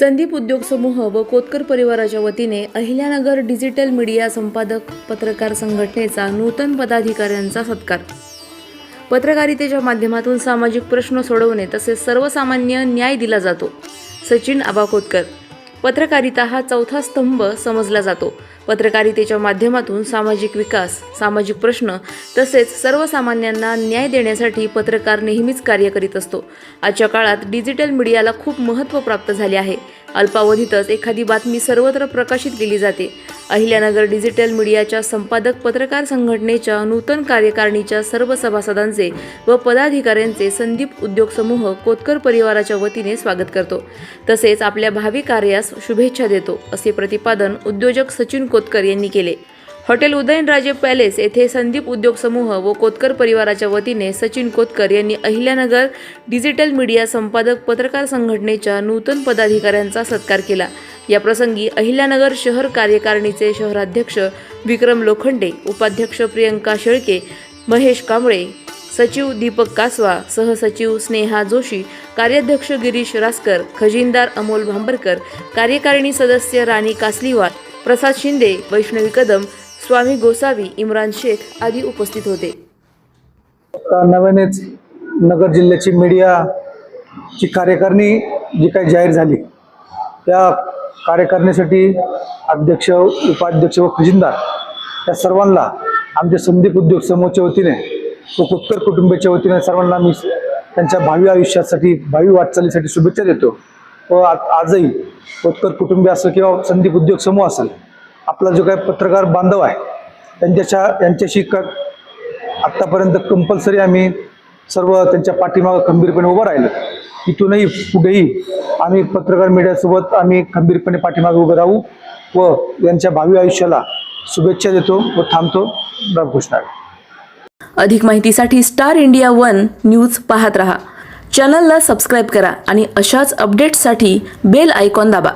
संदीप उद्योग समूह व कोतकर परिवाराच्या वतीने अहिल्यानगर डिजिटल मीडिया संपादक पत्रकार संघटनेचा नूतन पदाधिकाऱ्यांचा सत्कार. पत्रकारितेच्या माध्यमातून सामाजिक प्रश्न सोडवणे तसेच सर्वसामान्य न्याय दिला जातो. सचिन आबा कोतकर. पत्रकारिता हा चौथा स्तंभ समजला जातो. पत्रकारितेच्या माध्यमातून सामाजिक विकास सामाजिक प्रश्न तसेच सर्वसामान्यांना न्याय देण्यासाठी पत्रकार नेहमीच कार्य करीत असतो. आजच्या काळात डिजिटल मीडियाला खूप महत्त्व प्राप्त झाले आहे. अल्पावधीतच एखादी बातमी सर्वत्र प्रकाशित केली जाते. अहिल्यानगर डिजिटल मीडियाच्या संपादक पत्रकार संघटनेच्या नूतन कार्यकारिणीच्या सर्व सभासदांचे व पदाधिकाऱ्यांचे संदीप उद्योग समूह कोतकर परिवाराच्या वतीने स्वागत करतो. तसेच आपल्या भावी कार्यास शुभेच्छा देतो असे प्रतिपादन उद्योजक सचिन कोतकर यांनी केले. हॉटेल उदयनराजे पॅलेस येथे संदीप उद्योग समूह व कोतकर परिवाराच्या वतीने सचिन कोतकर यांनी अहिल्यानगर डिजिटल मीडिया संपादक पत्रकार संघटनेच्या नूतन पदाधिकाऱ्यांचा सत्कार केला. याप्रसंगी अहिल्यानगर शहर कार्यकारिणीचे शहराध्यक्ष विक्रम लोखंडे उपाध्यक्ष प्रियंका शेळके महेश कांबळे सचिव दीपक कासवा सहसचिव स्नेहा जोशी कार्याध्यक्ष गिरीश रासकर खजिनदार अमोल भांबरकर कार्यकारिणी सदस्य राणी कासलीवाल प्रसाद शिंदे वैष्णवी कदम स्वामी गोसावी इम्रान शेख आदी उपस्थित होते. आता नव्यानेच नगर जिल्ह्याची मीडियाची कार्यकारिणी जी काही जाहीर झाली त्या कार्यकारिणीसाठी अध्यक्ष उपाध्यक्ष व खजिनदार या सर्वांना आमच्या संदीप उद्योग समूहाच्या वतीने व कुत्तर कुटुंबाच्या वतीने सर्वांना मी त्यांच्या भावी आयुष्यासाठी भावी वाटचालीसाठी शुभेच्छा देतो. व आजही कोतकर कुटुंबीय असो किंवा संदीप उद्योग समूह असेल आपला जो काही पत्रकार बांधव आहे त्यांच्याशा यांच्याशी क आत्तापर्यंत कंपल्सरी आम्ही सर्व त्यांच्या पाठीमागं खंबीरपणे उभं राहिलं. इथूनही पुढेही आम्ही पत्रकार मीडियासोबत आम्ही खंबीरपणे पाठीमागे उभं राहू व यांच्या भावी आयुष्याला शुभेच्छा देतो व थांबतो. रामकृष्ण. अधिक माहितीसाठी स्टार इंडिया वन न्यूज पाहत रहा. चॅनलला सबस्क्राईब करा आणि अशाच अपडेट्ससाठी बेल आयकॉन दाबा.